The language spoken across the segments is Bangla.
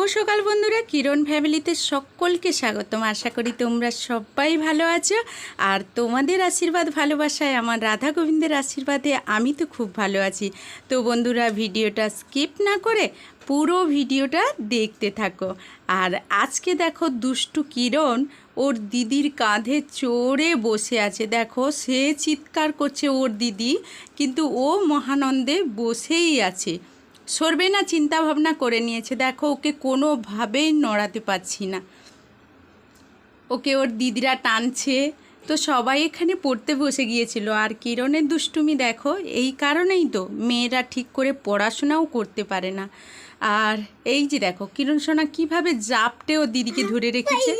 শুভ সকাল বন্ধুরা। কিরণ ফ্যামিলিতে সকলকে স্বাগতম। আশা করি তোমরা সবাই ভালো আছো। আর তোমাদের আশীর্বাদ ভালোবাসায়, আমার রাধা গোবিন্দের আশীর্বাদে আমি তো খুব ভালো আছি। তো বন্ধুরা, ভিডিওটা স্কিপ না করে পুরো ভিডিওটা দেখতে থাকো। আর আজকে দেখো দুষ্টু কিরণ, ওর দিদির কাঁধে চড়ে বসে আছে। দেখো, সে চিৎকার করছে ওর দিদি, কিন্তু ও মহানন্দে বসেই আছে। সরবে না চিন্তা ভাবনা করে নিয়েছে। দেখো, ওকে কোনোভাবেই নড়াতে পারছি না। ওকে ওর দিদিরা টানছে। তো সবাই এখানে পড়তে বসে গিয়েছিল। আর কিরণের দুষ্টুমি দেখো, এই কারণেই তো মেয়েরা ঠিক করে পড়াশোনাও করতে পারে না। আর এই যে দেখো, কিরণ সোনা কীভাবে জাপটে ও দিদিকে ধরে রেখেছে।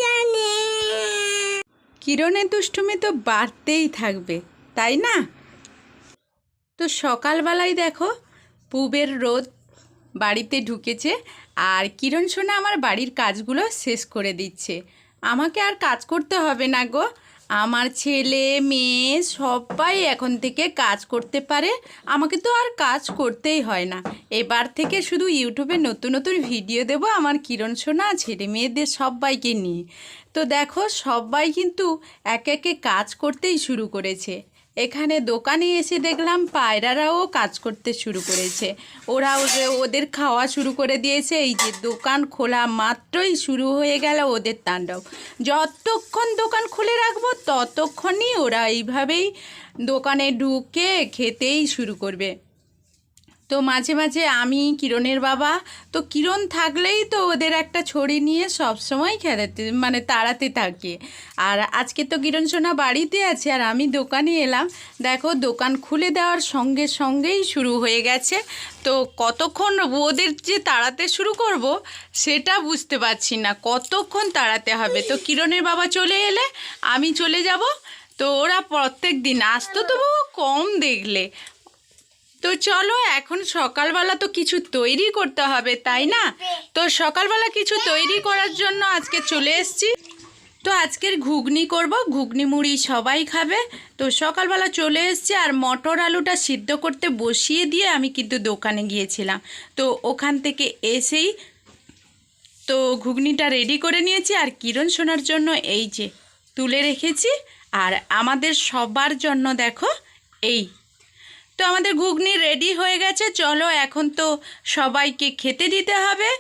কিরণের দুষ্টুমি তো বাড়তেই থাকবে, তাই না? তো সকালবেলায় দেখো, পুবের রোদ বাড়িতে ঢুকেছে আর কিরণ সোনা আমার বাড়ির কাজগুলো শেষ করে দিচ্ছে। আমাকে আর কাজ করতে হবে না গো। আমার ছেলে, মেয়ে সবাই এখন থেকে কাজ করতে পারে। আমাকে তো আর কাজ করতেই হয় না। এবার থেকে শুধু ইউটিউবে নতুন নতুন ভিডিও দেবো আমার কিরণ সোনা, ছেলে মেয়েদের সবাইকে নিয়ে। তো দেখো, সবাই কিন্তু এক একে কাজ করতেই শুরু করেছে। এখানে দোকানে এসে দেখলাম পায়রারাও কাজ করতে শুরু করেছে। ওরা ওদের ওদের খাওয়া শুরু করে দিয়েছে, এই যে দোকান খোলা মাত্রই শুরু হয়ে গেল ওদের তাণ্ডব। যতক্ষণ দোকান খুলে রাখব, ততক্ষণই ওরা এইভাবেই দোকানে ঢুকে খেতেই শুরু করবে। তো মাঝে মাঝে আমি, কিরণের বাবা, তো কিরণ থাকলেই তো ওদের একটা ছড়ি নিয়ে সব সময় খেলাতে মানে তাড়াতে থাকে। আর আজকে তো কিরণ সোনা বাড়িতে আছে আর আমি দোকানে এলাম। দেখো, দোকান খুলে দেওয়ার সঙ্গে সঙ্গেই শুরু হয়ে গেছে। তো কতক্ষণ ওদের যে তাড়াতে শুরু করব সেটা বুঝতে পারছি না। কতক্ষণ তাড়াতে হবে? তো কিরণের বাবা চলে এলে আমি চলে যাব। তো ওরা প্রত্যেক দিন আসতো তবু কম দেখলে। তো চলো, এখন সকালবেলা তো কিছু তৈরি করতে হবে, তাই না? তো সকালবেলা কিছু তৈরি করার জন্য আজকে চলে এসেছি। তো আজকের ঘুগনি করব, ঘুগনি মুড়ি সবাই খাবে। তো সকালবেলা চলে এসেছি আর মটর আলুটা সিদ্ধ করতে বসিয়ে দিয়ে আমি কিন্তু দোকানে গিয়েছিলাম। তো ওখান থেকে এসেই তো ঘুগনিটা রেডি করে নিয়েছি আর কিরণ শোনার জন্য এই যে তুলে রেখেছি। আর আমাদের সবার জন্য দেখো, এই তো আমাদের ঘুগনি রেডি হয়ে গেছে। চলো এখন তো সবাইকে খেতে দিতে হবে।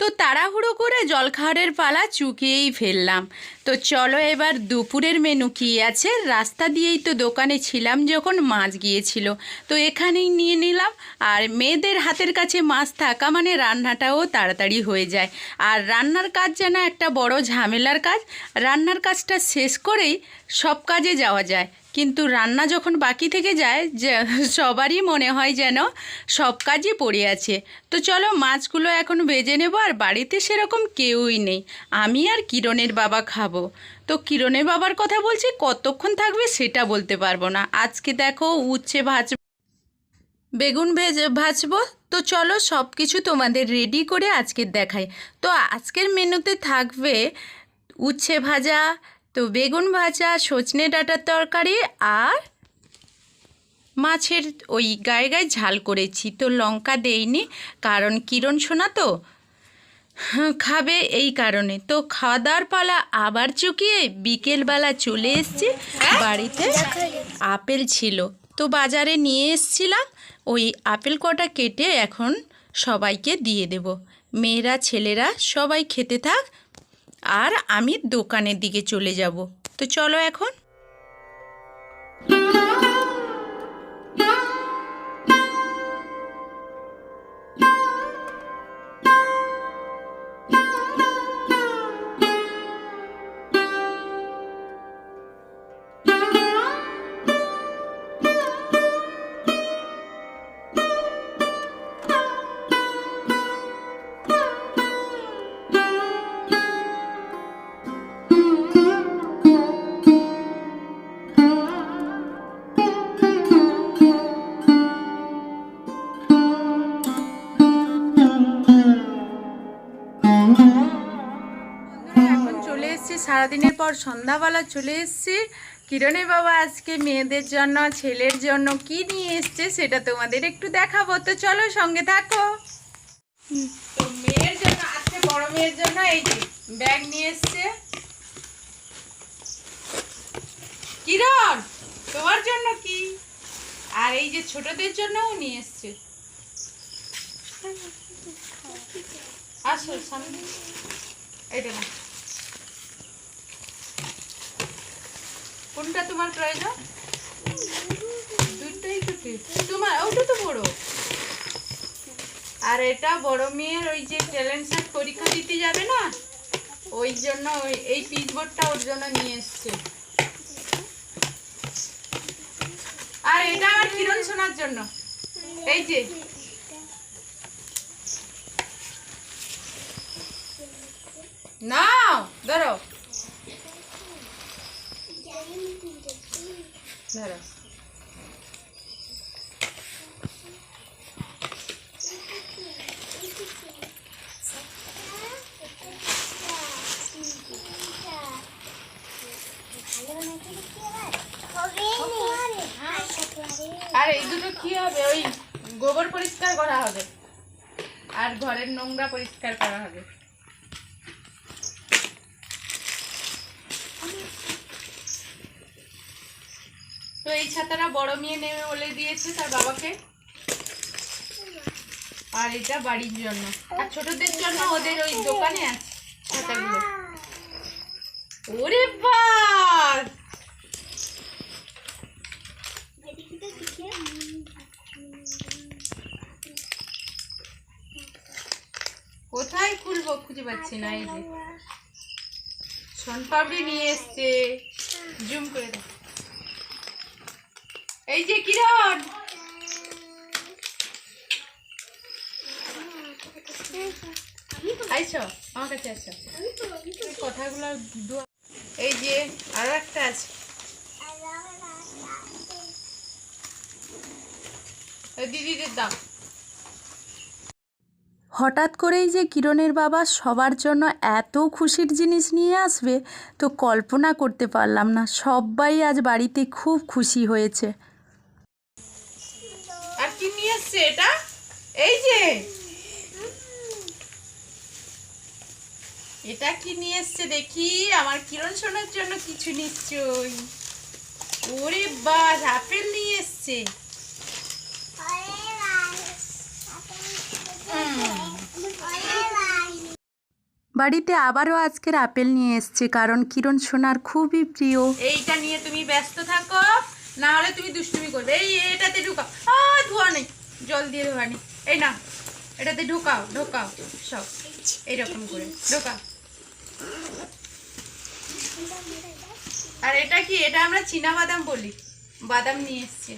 তো তাড়াহুড়ো করে জলখাবারের পালা চুকিয়েই ফেললাম। তো চলো এবার দুপুরের মেনু কী আছে? রাস্তা দিয়েই তো দোকানে ছিলাম যখন মাছ গিয়েছিল। তো এখানেই নিয়ে নিলাম। আর মেয়েদের হাতের কাছে মাছ থাকা মানে রান্নাটাও তাড়াতাড়ি হয়ে যায়। আর রান্নার কাজ যেন একটা বড় ঝামেলার কাজ। রান্নার কাজটা শেষ করেই সব কাজে যাওয়া যায়। কিন্তু রান্না যখন বাকি থেকে যায় সবারই মনে হয় যেন সব কাজই পড়ে আছে। তো চলো মাছগুলো এখন ভেজে নেব আর বাড়িতে সেরকম কেউই নেই। আমি আর কিরণের বাবা খাব। তো কিরণের বাবার কথা বলছি, কতক্ষণ থাকবে সেটা বলতে পারব না। আজকে দেখো উচ্ছে ভাজ, বেগুন ভেজ, ভাজবো। তো চলো সব কিছু তোমাদের রেডি করে আজকে দেখাই। তো আজকের মেনুতে থাকবে উচ্ছে ভাজা তো বেগুন ভাজা সজনে ডাঁটার তরকারি আর মাছের ওই গায়ে গায়ে ঝাল করেছি। তো লঙ্কা দেইনি কারণ কিরণ শোনা তো হ্যাঁ, খাবে এই কারণে। তো খাওয়া দাওয়ার পালা আবার চুকিয়ে বিকেলবেলা চলে এসেছি বাড়িতে আপেল ছিল। তো বাজারে নিয়ে এসছিলাম ওই আপেল কটা কেটে এখন সবাইকে দিয়ে দেব। মেয়েরা ছেলেরা সবাই খেতে থাক আর আমি দোকানের দিকে চলে যাব। তো চলো এখন। সারাদিনের পর সন্ধ্যাবেলা চলে এসেছি। কিরণের বাবা আজকে মেয়েদের জন্য, ছেলের জন্য কি নিয়ে এসছে সেটা তোমাদের একটু দেখাবো। তো চলো সঙ্গে থাকো। তো মেয়ের জন্য, আজকে বড় মেয়ের জন্য এই যে ব্যাগ নিয়ে এসছে। কিরণ, তোমার জন্য কি? আর এই যে ছোটদের জন্যও নিয়ে এসছে। আসো সামনে। এইটা না কোনটা তোমার প্রয়োজন তো ঠিক। তোমার, ওটা তো বড়। আর এটা বড় মেয়ের ওই যে ট্যালেন্ট সার্ট পরীক্ষা দিতে যাবে না? ওই জন্য ওই, এই পিচবোর্ডটা ওর জন্য নিয়ে এসছে। আর এটা আমার কিরণ শোনার জন্য। এই যে। নাও, ধরো। ধরো আর, এই দুটো কি হবে? ওই গোবর পরিষ্কার করা হবে। আর ঘরের নোংরা পরিষ্কার করা হবে। তো এই ছাতাটা বড় মেয়ে নেমে বলে দিয়েছে তার বাবাকে। আর এটা বাড়ির জন্য। আর ছোটদের জন্য ওদের ওই দোকানে আছে ছাতাগুলো। ওরে বাস কোথায় খুলবো খুঁজে পাচ্ছি না এই যে। সোনপাপড়ি নিয়ে এসছে। জুম করে দাও এই যে কিরণ! একটা আছে। দিদিদের হঠাৎ করেই যে কিরণের বাবা সবার জন্য এত খুশির জিনিস নিয়ে আসবে, তো কল্পনা করতে পারলাম না। সবাই আজ বাড়িতে খুব খুশি হয়েছে। এসছে এটা? এই যে। এটা কি নিয়ে এসছে দেখি? আমার কিরণ সোনার জন্য কিছু নিশ্চয়ই। ওরে বাস আপেল নিয়ে এসছে। বাড়িতে আবারও আজকের আপেল নিয়ে এসছে কারণ কিরণ সোনার খুবই প্রিয়। এইটা নিয়ে তুমি ব্যস্ত থাকো না হলে তুমি দুষ্টুমি করবে। এই এটাতে ঢুকাও। ধোয়া নেই। জল দিয়ে ধোয়া নেই এই না, এটাতে ঢোকাও ঢোকাও সব, এইরকম করে, ঢোকাও। আর এটা কি, এটা আমরা চীনা বাদাম বলি, বাদাম নিয়ে এসছে।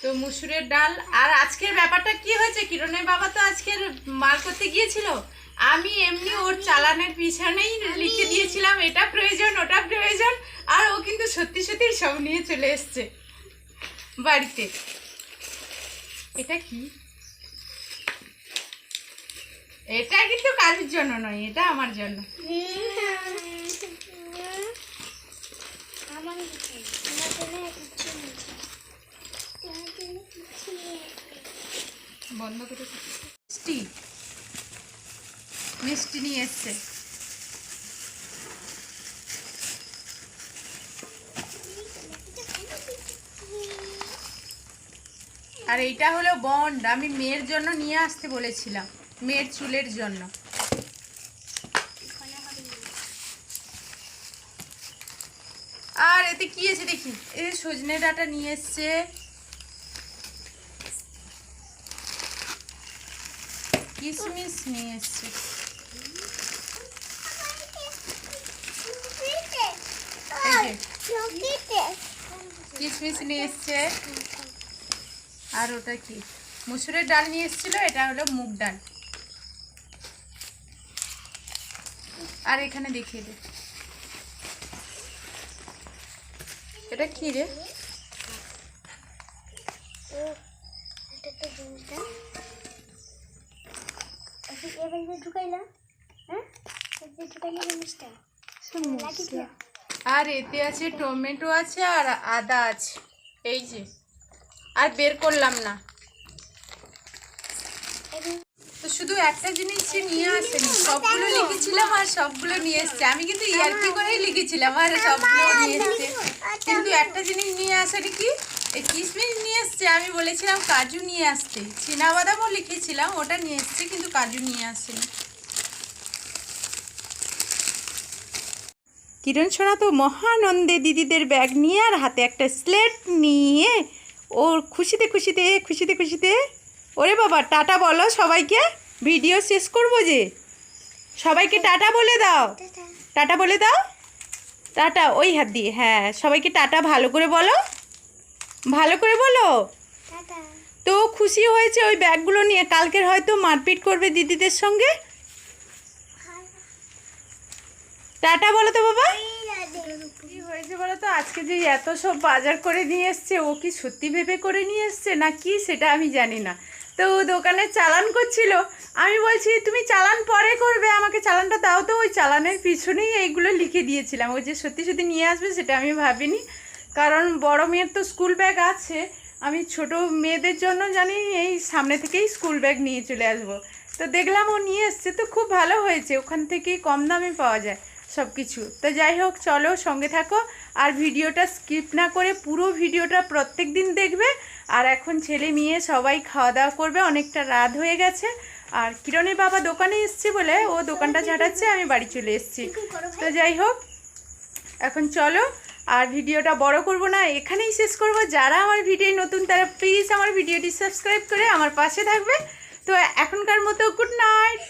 তো মুসুরের ডাল, আর আজকের ব্যাপারটা কি হয়েছে? কিরণের বাবা তো আজকের মাল করতে গিয়েছিল? আমি এমনি ওর চালানের পিছনেই লিখে দিয়েছিলাম এটা প্রয়োজন ওটা প্রয়োজন। আর ও কিন্তু সত্যি সত্যি সব নিয়ে চলে এসছে বাড়িতে। এটা কি? এটা কিন্তু কাজের জন্য নয় এটা আমার জন্য। বন্ধ করে। মিষ্টি নিয়ে এসছে। আর এইটা হলো বন্ড, আমি মেয়ের জন্য নিয়ে আসতে বলেছিলাম, মেয়ের চুলের জন্য। আর এতে কি আছে দেখি? এই সজনে ডাটা নিয়ে এসছে। কিশমিশ নিয়ে এসছে এই যে কিশমিশ নিয়ে এসছে। আর ওটা কি? মুসুরের ডাল নিয়ে এসেছিল এটা হলো মুগ ডাল। আর এখানে দেখিয়ে দে। এটা কি রে? ঢুকাইলাম হ্যাঁ? ঢুকাইলাম জিনিসটা। আর এতে আছে টমেটো আছে আর আদা আছে। এই যে, আর বের করলাম না। তো শুধু একটা জিনিস সে নিয়ে আসেনি, সবগুলো লিখেছিলাম আর সবগুলো নিয়ে এসছে। আমি কিন্তু ইয়ার্কি করেই লিখেছিলাম আর সবগুলো নিয়ে এসছে। কিন্তু একটা জিনিস নিয়ে আসেনি কি? এই কিশমিশ নিয়ে এসছে, আমি বলেছিলাম কাজু নিয়ে আসতে। বাদামও লিখেছিলাম, ওটা নিয়ে এসছে, কিন্তু কাজু নিয়ে আসেনি। কিরণ সোনা তো মহানন্দে দিদিদের ব্যাগ নিয়ে আর হাতে একটা স্লেট নিয়ে ওর খুশিতে খুশিতে খুশিতে খুশিতে ওরে বাবা টাটা বলো সবাইকে ভিডিও শেষ করব যে। সবাইকে টাটা বলে দাও। টাটা। বলে দাও। টাটা ওই হাত দিয়ে হ্যাঁ সবাইকে টাটা ভালো করে বলো। ভালো করে বলো। তো খুশি হয়েছে ওই ব্যাগগুলো নিয়ে কালকের হয়তো মারপিট করবে দিদিদের সঙ্গে। টাটা বলো তো বাবা। কি হয়েছে বলো তো? আজকে যে এত সব বাজার করে নিয়ে এসছে ও কি সত্যি ভেবে করে নিয়ে এসছে না কি সেটা আমি জানি না। তো ও দোকানে চালান করছিল। আমি বলছি তুমি চালান পরে করবে আমাকে চালানটা দাও তো। ওই চালানের পিছনেই এইগুলো লিখে দিয়েছিলাম। ওই যে সত্যি সত্যি নিয়ে আসবে সেটা আমি ভাবিনি। কারণ বড় মেয়ের তো স্কুল ব্যাগ আছে। আমি ছোট মেয়েদের জন্য জানি এই সামনে থেকেই স্কুল ব্যাগ নিয়ে চলে আসব। তো দেখলাম ও নিয়ে এসছে তো খুব ভালো হয়েছে। ওখান থেকেই কম দামে পাওয়া যায়। সব কিছু তো যাই হোক, চলো সঙ্গে থাকো। আর ভিডিওটা স্কিপ না করে পুরো ভিডিওটা প্রত্যেক দিন দেখবে। আর এখন ছেলে মেয়ে সবাই খাওয়া দাওয়া করবে, অনেকটা রাত হয়ে গেছে। আর কিরণের বাবা দোকানে এসছে বলে ও দোকানটা ঝাঁটাচ্ছে আমি বাড়ি চলে এসেছি। তো যাই হোক, এখন চলো। আর ভিডিওটা বড় করব না, এখানেই শেষ করব। যারা আমার ভিডিও নতুন, তারা প্লিজ আমার ভিডিওটি সাবস্ক্রাইব করে আমার পাশে থাকবে। তো এখনকার মতো গুড নাইট